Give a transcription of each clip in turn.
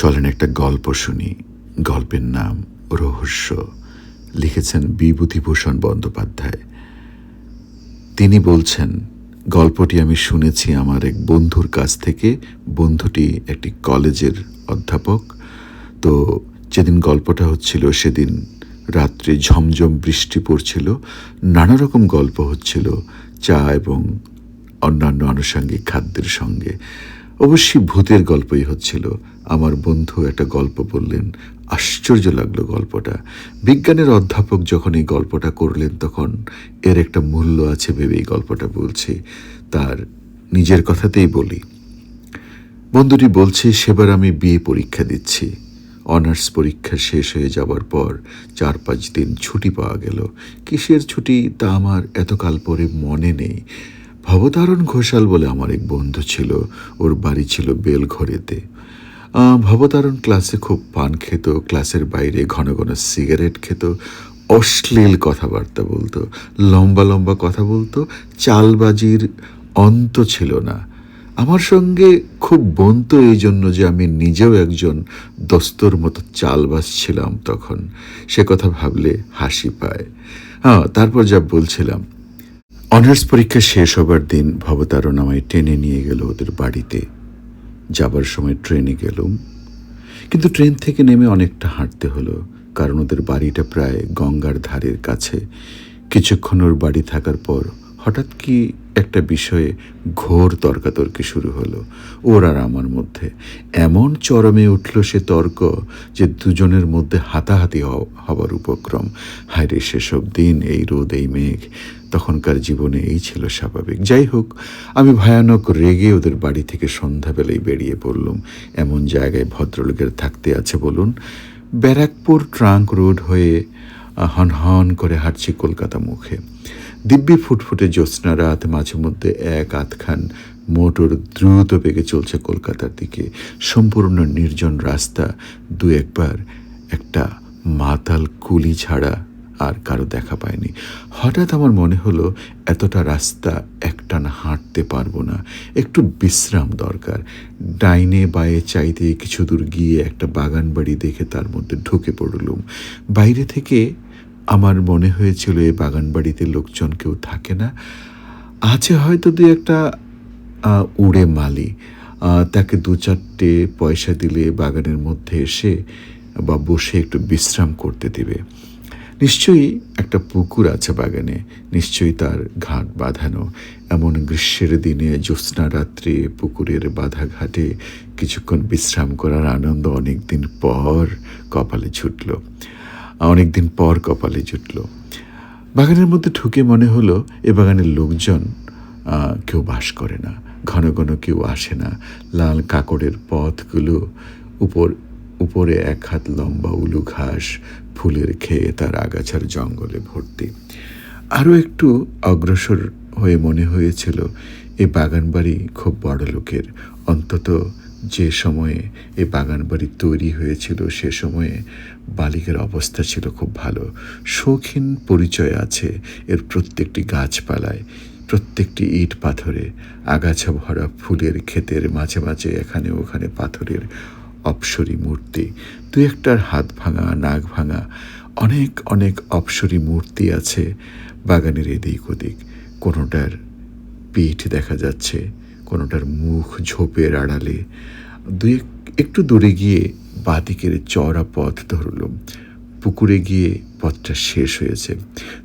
চলেন একটা গল্প শুনি। গল্পের নাম রহস্য। লিখেছেন বিভূতিভূষণ বন্দ্যোপাধ্যায়। তিনি বলছেন, গল্পটি আমি শুনেছি আমার এক বন্ধুর কাছ থেকে। বন্ধুটি একটি কলেজের অধ্যাপক। তো যেদিন গল্পটা হচ্ছিল, সেদিন রাত্রে ঝমঝম বৃষ্টি পড়ছিল। নানা রকম গল্প হচ্ছিল, চা এবং অন্যান্য আনুষঙ্গিক খাদ্যের সঙ্গে। অবশ্যই ভূতের গল্পই হচ্ছিল। আমার বন্ধু একটা গল্প বললেন। আশ্চর্য লাগল গল্পটা। বিজ্ঞানের অধ্যাপক যখন এই গল্পটা করলেন তখন এর একটা মূল্য আছে ভেবে এই গল্পটা বলছি। তার নিজের কথাতেই বলি। বন্ধুটি বলছে, সেবার আমি বিয়ে পরীক্ষা দিচ্ছি। অনার্স পরীক্ষা শেষ হয়ে যাওয়ার পর চার পাঁচ দিন ছুটি পাওয়া গেল। কিসের ছুটি তা আমার এতকাল পরে মনে নেই। ভবতারণ ঘোষাল বলে আমার এক বন্ধু ছিল, ওর বাড়ি ছিল বেলঘরেতে ভবতারণ ক্লাসে খুব পান খেত, ক্লাসের বাইরে ঘন ঘন সিগারেট খেত, অশ্লীল কথাবার্তা বলতো, লম্বা লম্বা কথা বলতো, চালবাজির অন্ত ছিল না। আমার সঙ্গে খুব বনতো এই জন্য যে আমি নিজেও একজন দস্তর মতো চালবাজ ছিলাম তখন। সে কথা ভাবলে হাসি পায়। হ্যাঁ তারপর যা বলছিলাম অনার্স পরীক্ষা শেষ হবার দিন ভবতারণ আমায় টেনে নিয়ে গেল ওদের বাড়িতে। যাবার সময় ট্রেনে গেলুম। কিন্তু ট্রেন থেকে নেমে অনেকটা হাঁটতে হলো, কারণ ওদের বাড়িটা প্রায় গঙ্গার ধারের কাছে। কিছুক্ষণ ওর বাড়ি থাকার পর হঠাৎ কি একটা বিষয়ে ঘোর তর্কাতর্কি শুরু হলো। ওর আর আমার মধ্যে। এমন চরমে উঠল সে তর্ক যে দুজনের মধ্যে হাতাহাতি হবার উপক্রম। হায়রে সেসব দিন এই রোদ এই মেঘ তখনকার জীবনে এই ছিল স্বাভাবিক। যাই হোক আমি ভয়ানক রেগে ওদের বাড়ি থেকে সন্ধ্যাবেলায় বেরিয়ে পড়লুম। এমন জায়গায় ভদ্রলোকের থাকতে আছে বলুন। ব্যারাকপুর ট্রাঙ্ক রোড হয়ে আহ, হন হন করে হাঁটছি কলকাতা মুখে। দিব্যি ফুটফুটে জ্যোৎস্না রাত, মাঝে মধ্যে এক আধখান মোটর দ্রুত বেগে চলছে কলকাতার দিকে। সম্পূর্ণ নির্জন রাস্তা, দু একবার একটা মাতাল কুলি ছাড়া আর কারও দেখা পায়নি। হঠাৎ আমার মনে হলো, এতটা রাস্তা একটানা হাঁটতে পারব না। একটু বিশ্রাম দরকার। ডাইনে বায়ে চাইতে কিছু দূর গিয়ে একটা বাগান বাড়ি দেখে তার মধ্যে ঢুকে পড়লুম। বাইরে থেকে আমার মনে হয়েছিল এই বাগান বাড়িতে লোকজন কেউ থাকে না। আছে হয়তো দু একটা উড়ে মালি। তাকে দু চারটে পয়সা দিলে বাগানের মধ্যে এসে বা বসে একটু বিশ্রাম করতে দেবে। নিশ্চয়ই একটা পুকুর আছে বাগানে। নিশ্চয়ই তার ঘাট বাঁধানো। এমন গ্রীষ্মের দিনে জ্যোৎস্না রাত্রে পুকুরের বাঁধা ঘাটে কিছুক্ষণ বিশ্রাম করার আনন্দ অনেক দিন পর কপালে ছুটল। অনেক দিন পর কপালে জুটল। বাগানের মধ্যে ঢুকে মনে হলো, এ বাগানের লোকজন কেউ বাস করে না, ঘন ঘন কেউ আসে না। লাল কাকড়ের পথগুলো উপর, উপরে এক হাত লম্বা উলু ঘাস, ফুলের খেয়ে তার আগাছার জঙ্গলে ভর্তি। আরও একটু অগ্রসর হয়ে মনে হয়েছিল এই বাগান বাড়ি খুব বড় লোকের অন্তত যে সময়ে এই বাগান বাড়ি তৈরি হয়েছিল, সে সময়ে বালিকের অবস্থা ছিল খুব ভালো। শৌখিন পরিচয় আছে এর প্রত্যেকটি গাছপালায়, প্রত্যেকটি ইট পাথরে, আগাছা ভরা ফুলের ক্ষেতের মাঝে মাঝে এখানে ওখানে পাথরের অপসরী মূর্তি, দু একটার হাত ভাঙা, নাক ভাঙা, অনেক অনেক অপসরী মূর্তি আছে বাগানের এদিক ওদিক। কোনোটার পিঠ দেখা যাচ্ছে। কোনোটার মুখ ঝোপের আড়ালে দুই এক- একটু দূরে গিয়ে বাদিকের চওড়া পথ ধরল। পুকুরে গিয়ে পথটা শেষ হয়েছে।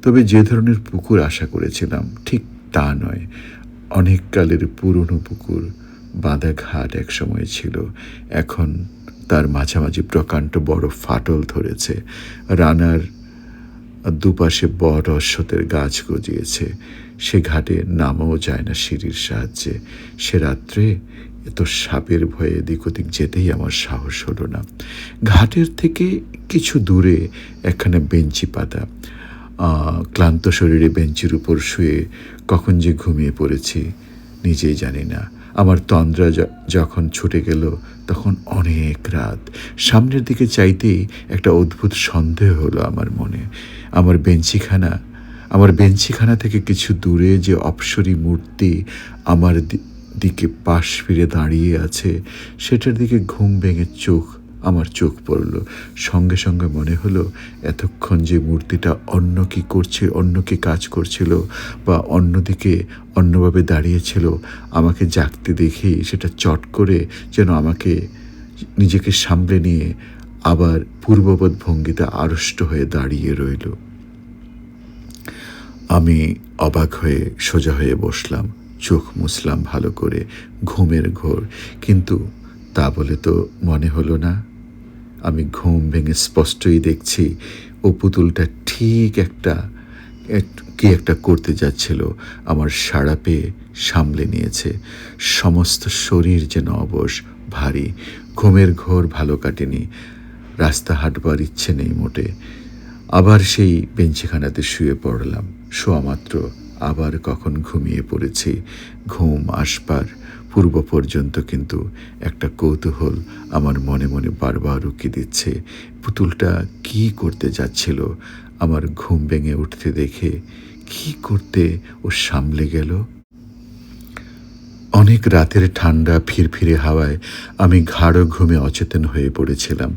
তবে যে ধরনের পুকুর আশা করেছিলাম, ঠিক তা নয়। অনেক কালের পুরনো পুকুর বাঁধা ঘাট এক সময় ছিল। এখন তার মাঝামাঝি প্রকাণ্ড বড় ফাটল ধরেছে। রানার দুপাশে বড় অশ্বতের গাছ গজিয়েছে। সে ঘাটে নামাও যায় না সিঁড়ির সাহায্যে। সে রাত্রে এত সাপের ভয়ে এদিক ওদিক যেতেই আমার সাহস হলো না। ঘাটের থেকে কিছু দূরে একখানে বেঞ্চি পাতা। ক্লান্ত শরীরে বেঞ্চের উপর শুয়ে কখন যে ঘুমিয়ে পড়েছি, নিজেই জানি না। আমার তন্দ্রা যখন ছুটে গেল, তখন অনেক রাত। সামনের দিকে চাইতেই একটা অদ্ভুত সন্দেহ হলো আমার মনে। আমার বেঞ্চিখানা আমার বেঞ্চিখানা থেকে কিছু দূরে যে অপসরী মূর্তি আমার দিকে পাশ ফিরে দাঁড়িয়ে আছে, সেটার দিকে ঘুম ভেঙে চোখ, আমার চোখ পড়ল। সঙ্গে সঙ্গে মনে হলো, এতক্ষণ যে মূর্তিটা অন্য কি করছে, অন্য কি কাজ করছিল, বা অন্যদিকে অন্যভাবে দাঁড়িয়েছিল, আমাকে জাগতে দেখে সেটা চট করে যেন আমাকে নিজেকে সামলে নিয়ে আবার পূর্ববৎ ভঙ্গিতে আড়ষ্ট হয়ে দাঁড়িয়ে রইল। আমি অবাক হয়ে সোজা হয়ে বসলাম, চোখ মুছলাম ভালো করে, ঘুমের ঘোর। কিন্তু তা বলে তো মনে হলো না। আমি ঘুম ভেঙে স্পষ্টই দেখছি ও পুতুলটা ঠিক একটা কি একটা করতে যাচ্ছিল, আমার সাড়া পেয়ে সামলে নিয়েছে। সমস্ত শরীর যেন অবশ, ভারী। ঘুমের ঘোর ভালো কাটেনি। রাস্তা হাঁটবার ইচ্ছে নেই মোটে। আবার সেই বেঞ্চিখানাতে শুয়ে পড়লাম। শোয়া মাত্র আবার কখন ঘুমিয়ে পড়েছি। ঘুম আসবার পূর্ব পর্যন্ত কিন্তু একটা কৌতূহল আমার মনে মনে বারবার উকি দিচ্ছে। পুতুলটা কি করতে যাচ্ছিল? আমার ঘুম ভেঙে উঠতে দেখে কি করতে ও সামলে গেল? অনেক রাতের ঠান্ডা ফিরফিরে হাওয়ায় আমি ঘাড় ঘুমে অচেতন হয়ে পড়েছিলাম।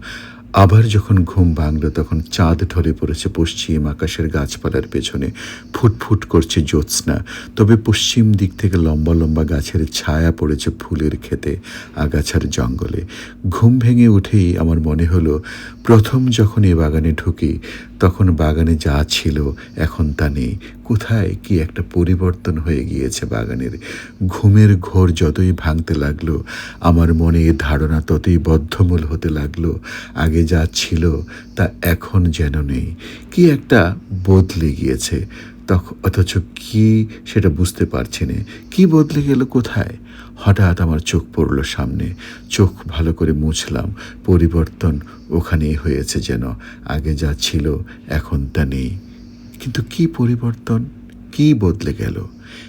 আবার যখন ঘুম ভাঙল, তখন চাঁদ ঢলে পড়েছে পশ্চিম আকাশের গাছপালার পেছনে। ফুটফুট করছে জ্যোৎস্না। তবে পশ্চিম দিক থেকে লম্বা লম্বা গাছের ছায়া পড়েছে ফুলের খেতে আগাছার জঙ্গলে। ঘুম ভেঙে উঠেই আমার মনে হলো, প্রথম যখন এ বাগানে ঢুকি তখন বাগানে যা ছিল এখন তা নেই। কোথায় কি একটা পরিবর্তন হয়ে গিয়েছে বাগানের? ঘুমের ঘোর যতই ভাঙতে লাগল, আমার মনে এ ধারণা ততই বদ্ধমূল হতে লাগল। আগে যা ছিল তা এখন যেন নেই। কি একটা বদলে গিয়েছে। তখন অথচ কি সেটা বুঝতে পারছি না। কি বদলে গেল কোথায়? হঠাৎ আমার চোখ পড়ল সামনে। চোখ ভালো করে মুছলাম। পরিবর্তন ওখানেই হয়েছে যেন। আগে যা ছিল এখন তা নেই। কিন্তু কি পরিবর্তন? কি বদলে গেল?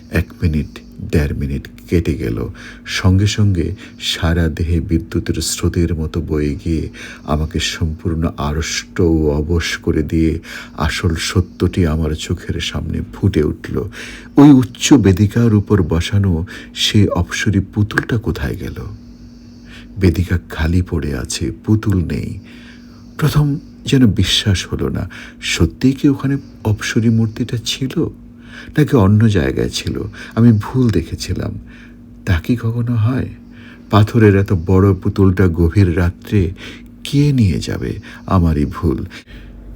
এক মিনিট দেড় মিনিট কেটে গেল। সঙ্গে সঙ্গে সারা দেহে বিদ্যুতের স্রোতের মতো বয়ে গিয়ে আমাকে সম্পূর্ণ আড়ষ্ট ও অবশ করে দিয়ে আসল সত্যটি আমার চোখের সামনে ফুটে উঠল। ওই উচ্চ বেদিকার উপর বসানো সেই অপসরী পুতুলটা কোথায় গেল? বেদিকা খালি পড়ে আছে, পুতুল নেই। প্রথম যেন বিশ্বাস হলো না, সত্যিই কি ওখানে অপসরী মূর্তিটা ছিল? নাকি অন্য জায়গায় ছিল। আমি ভুল দেখেছিলাম। তা কি কখনো হয়? পাথরের এত বড় পুতুলটা গভীর রাত্রে কে নিয়ে যাবে? আমারই ভুল।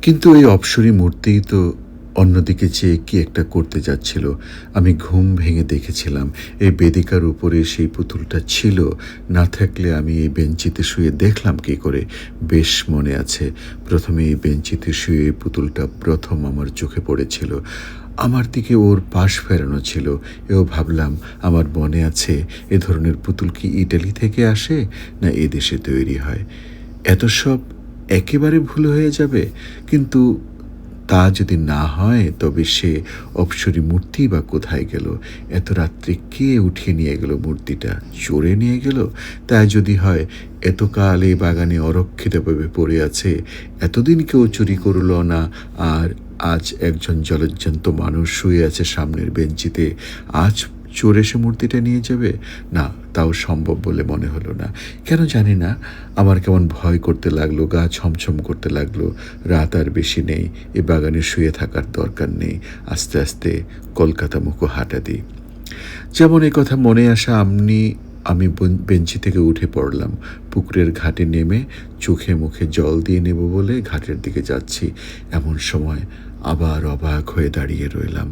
কিন্তু এই অপসরী মূর্তিই তো অন্যদিকে চেয়ে কি একটা করতে যাচ্ছিল। আমি ঘুম ভেঙে দেখেছিলাম। এই বেদিকার উপরে সেই পুতুলটা ছিল। না থাকলে আমি এই বেঞ্চিতে শুয়ে দেখলাম কি করে? বেশ মনে আছে। প্রথমে এই বেঞ্চিতে শুয়ে এই পুতুলটা প্রথম আমার চোখে পড়েছিল। আমার দিকে ওর পাশ ফেরানো ছিল। এও ভাবলাম, আমার মনে আছে, এ ধরনের পুতুল কি ইটালি থেকে আসে, না এ দেশে তৈরি হয়? এত সব একেবারে ভুল হয়ে যাবে। কিন্তু তা যদি না হয়, তবে সে অপসরী মূর্তি বা কোথায় গেল? এত রাত্রে কে উঠিয়ে নিয়ে গেল মূর্তিটা? চোরে নিয়ে গেল? তাই যদি হয়, এতকাল এই বাগানে অরক্ষিতভাবে পড়ে আছে, এতদিন কেউ চুরি করল না, আর আজ একজন জলজ্জান্ত মানুষ শুয়ে আছে সামনের বেঞ্চিতে। আজ চোর এসে মূর্তিটা নিয়ে যাবে? না, তাও সম্ভব বলে মনে হলো না। কেন জানি না, আমার কেমন ভয় করতে লাগল, গা ছমছম করতে লাগল। রাত আর বেশি নেই, এ বাগানে শুয়ে থাকার দরকার নেই। আস্তে আস্তে কলকাতা মুখো হাঁটা দিই। যেমন এই কথা মনে আসা আমনি, আমি বেঞ্চি থেকে উঠে পড়লাম। পুকুরের ঘাটে নেমে চোখে মুখে জল দিয়ে নেব বলে ঘাটের দিকে যাচ্ছি। এমন সময় আবার অবাক হয়ে দাঁড়িয়ে রইলাম।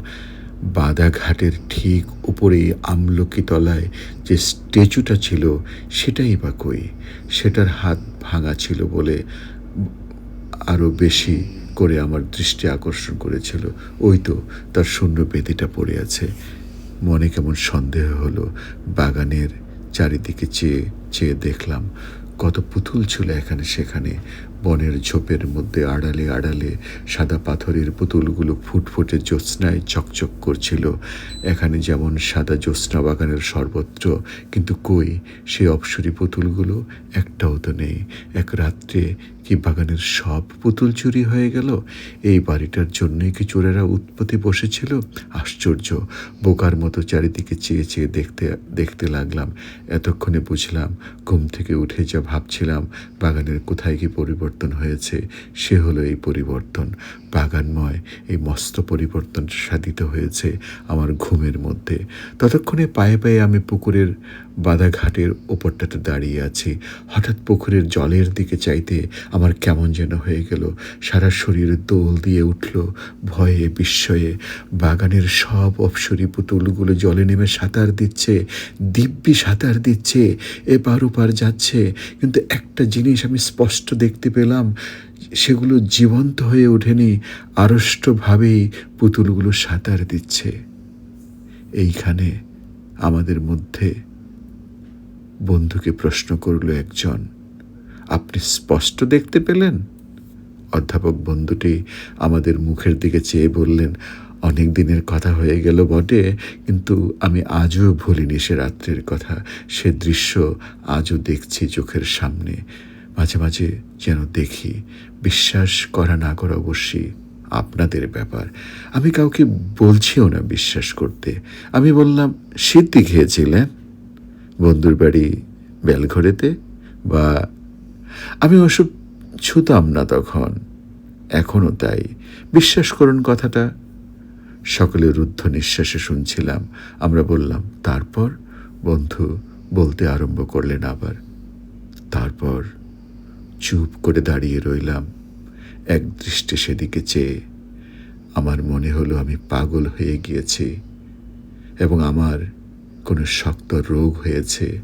বাদা ঘাটের ঠিক উপরেই আমলকি তলায় যে স্ট্যাচুটা ছিল, সেটাই বা কই? সেটার হাত ভাঙা ছিল বলে আরও বেশি করে আমার দৃষ্টি আকর্ষণ করেছিল। ওই তো তার শূন্য বেদিটা পড়ে আছে। মনে কেমন সন্দেহ হলো, বাগানের চারিদিকে চেয়ে চেয়ে দেখলাম, কত পুতুল ছিল এখানে সেখানে। বনের ঝোপের মধ্যে আড়ালে আড়ালে সাদা পাথরের পুতুলগুলো ফুটফুটে জ্যোৎস্নায় চকচক করছিল। এখানে যেমন সাদা জ্যোৎস্না বাগানের সর্বত্র, কিন্তু কই সেই অপসরী পুতুলগুলো একটাও তো নেই। এক রাত্রে কি বাগানের সব পুতুল চুরি হয়ে গেল। এই বাড়িটার জন্যই কি চোরেরা উৎপত্তি বসেছিল? আশ্চর্য। বোকার মতো চারিদিকে চেয়ে চেয়ে দেখতে দেখতে লাগলাম। এতক্ষণে বুঝলাম, ঘুম থেকে উঠে যা ভাবছিলাম, বাগানের কোথায় কি পরিবর্তন হয়েছে, সে হলো এই পরিবর্তন। বাগানময়, এই মস্ত পরিবর্তন সাধিত হয়েছে আমার ঘুমের মধ্যে। ততক্ষণে পায়ে পায়ে আমি পুকুরের বাঁধা ঘাটের ওপরটাতে দাঁড়িয়ে আছি। হঠাৎ পুকুরের জলের দিকে চাইতে আমার কেমন যেন হয়ে গেল। সারা শরীর দোল দিয়ে উঠল, ভয়ে, বিস্ময়ে। বাগানের সব অপসরী পুতুলগুলো জলে নেমে সাঁতার দিচ্ছে, দিব্যি সাঁতার দিচ্ছে, এপার ওপার যাচ্ছে। কিন্তু একটা জিনিস আমি স্পষ্ট দেখতে পেলাম, সেগুলো জীবন্ত হয়ে ওঠেনি, আড়ষ্টভাবেই পুতুলগুলো সাঁতার দিচ্ছে। এইখানে আমাদের মধ্যে বন্ধুকে প্রশ্ন করল একজন, আপনি স্পষ্ট দেখতে পেলেন? অধ্যাপক বন্ধুটি আমাদের মুখের দিকে চেয়ে বললেন, অনেক দিনের কথা হয়ে গেল বটে, কিন্তু আমি আজও ভুলিনি সে রাত্রের কথা। সে দৃশ্য আজও দেখছি চোখের সামনে। মাঝে মাঝে যেন দেখি। বিশ্বাস করা না করা অবশ্যই আপনাদের ব্যাপার। আমি কাউকে বলছিও না বিশ্বাস করতে। আমি বললাম, সিদ্ধি খেয়েছিলেন বন্ধুর বাড়ি বেলঘরেতে বা আমি ওসব ছুতাম না তখন। এখনও তাই। বিশ্বাস করুন কথাটা। সকলে রুদ্ধ নিঃশ্বাসে শুনছিলাম। আমরা বললাম, তারপর? বন্ধু বলতে আরম্ভ করলেন আবার। তারপর চুপ করে দাঁড়িয়ে রইলাম। এক দৃষ্টে সেদিকে চেয়ে। আমার মনে হলো আমি পাগল হয়ে গিয়েছি। এবং আমার কোনো শক্ত রোগ হয়েছে,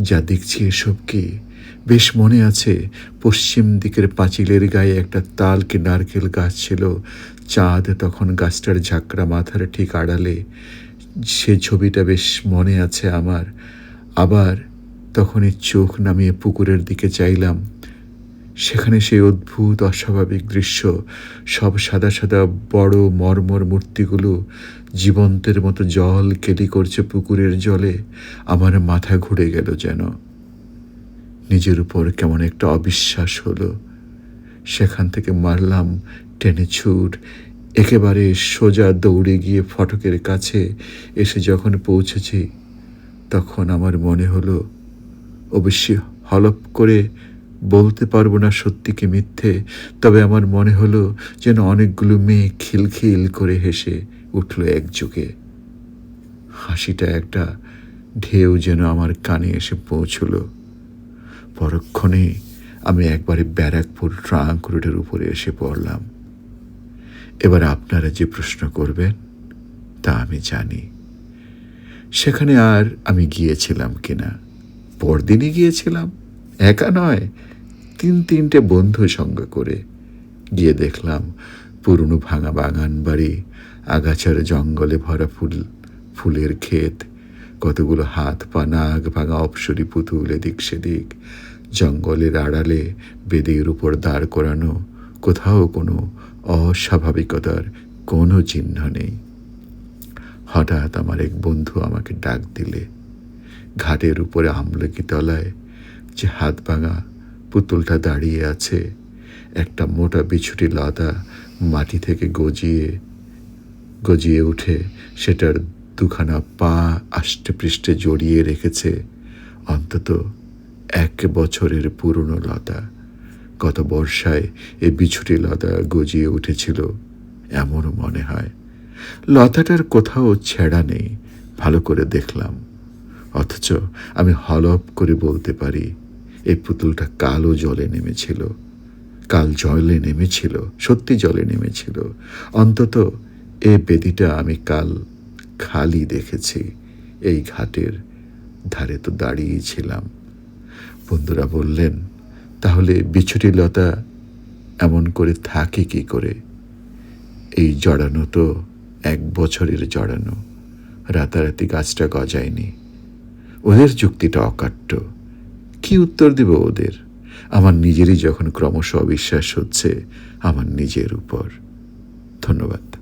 যা দেখছি এসব কি? বেশ মনে আছে, পশ্চিম দিকের পাঁচিলের গায়ে একটা তাল কি নারকেল গাছ ছিল, চাঁদ তখন গাছটার ঝাঁকড়া মাথার ঠিক আড়ালে। সে ছবিটা বেশ মনে আছে আমার। আবার তখনই চোখ নামিয়ে পুকুরের দিকে চাইলাম। সেখানে সেই অদ্ভুত, অস্বাভাবিক দৃশ্য, সব সাদা সাদা বড় মর্মর মূর্তিগুলো জীবন্তের মতো জল কেলি করছে পুকুরের জলে, আমার মাথা ঘুরে গেল যেন। নিজের উপর কেমন একটা অবিশ্বাস হলো। সেখান থেকে মারলাম টেনে ছুট একেবারে সোজা দৌড়ে গিয়ে ফটকের কাছে এসে যখন পৌঁছেছি, তখন আমার মনে হলো, অবশ্যই হলপ করে বলতে পারব না সত্যি কি মিথ্যে, তবে আমার মনে হলো যেন অনেকগুলো মেয়ে খিলখিল করে হেসে উঠল একযোগে। হাসিটা একটা ঢেউ যেন আমার কানে এসে পৌঁছল। পরক্ষণে আমি একবারে ব্যারাকপুর ট্রাঙ্ক রোডের উপরে এসে পড়লাম। এবার আপনারা যে প্রশ্ন করবেন, তা আমি জানি। সেখানে আর আমি গিয়েছিলাম কিনা? পরদিনই গিয়েছিলাম? একা নয়। তিন তিনটে বন্ধু সঙ্গে করে গিয়ে দেখলাম পুরনো ভাঙা বাগান বাড়ি, আগাছার জঙ্গলে ভরা ফুল, ফুলের ক্ষেত, কতগুলো হাত পা, নাক ভাঙা অপসরি পুতুল এদিক সেদিক, জঙ্গলের আড়ালে বেদির উপর দাঁড় করানো, কোথাও কোনো অস্বাভাবিকতার কোনো চিহ্ন নেই। হঠাৎ আমার এক বন্ধু আমাকে ডাক দিলে, ঘাটের উপরে আমলকি তলায় যে হাত ভাঙা পুতুলটা দাঁড়িয়ে আছে। একটা মোটা বিছুটি লতা মাটি থেকে গজিয়ে গজিয়ে উঠে সেটার দুখানা পা আষ্টে পৃষ্ঠে জড়িয়ে রেখেছে। অন্তত এক বছরের পুরনো লতা গত বর্ষায় এ বিছুটি লতা গজিয়ে উঠেছিল, এমনও মনে হয়। লতাটার কোথাও ছেঁড়া নেই, ভালো করে দেখলাম। অথচ আমি হলপ করে বলতে পারি এই পুতুলটা কালো জলে নেমেছিল। কাল জলে নেমেছিল, সত্যি জলে নেমেছিল। অন্তত এ বেদিটা আমি কাল খালি দেখেছি। এই ঘাটের ধারে তো দাঁড়িয়েই ছিলাম। বন্ধুরা বললেন, তাহলে বিছুটি লতা এমন করে থাকে কি করে? এই জড়ানো তো এক বছরের জড়ানো। রাতারাতি গাছটা গজায়নি। ওদের যুক্তিটা অকাট্য। কি উত্তর দেব ওদের? আমার নিজেরই যখন ক্রমশ অবিশ্বাস হচ্ছে আমার নিজের উপর। ধন্যবাদ।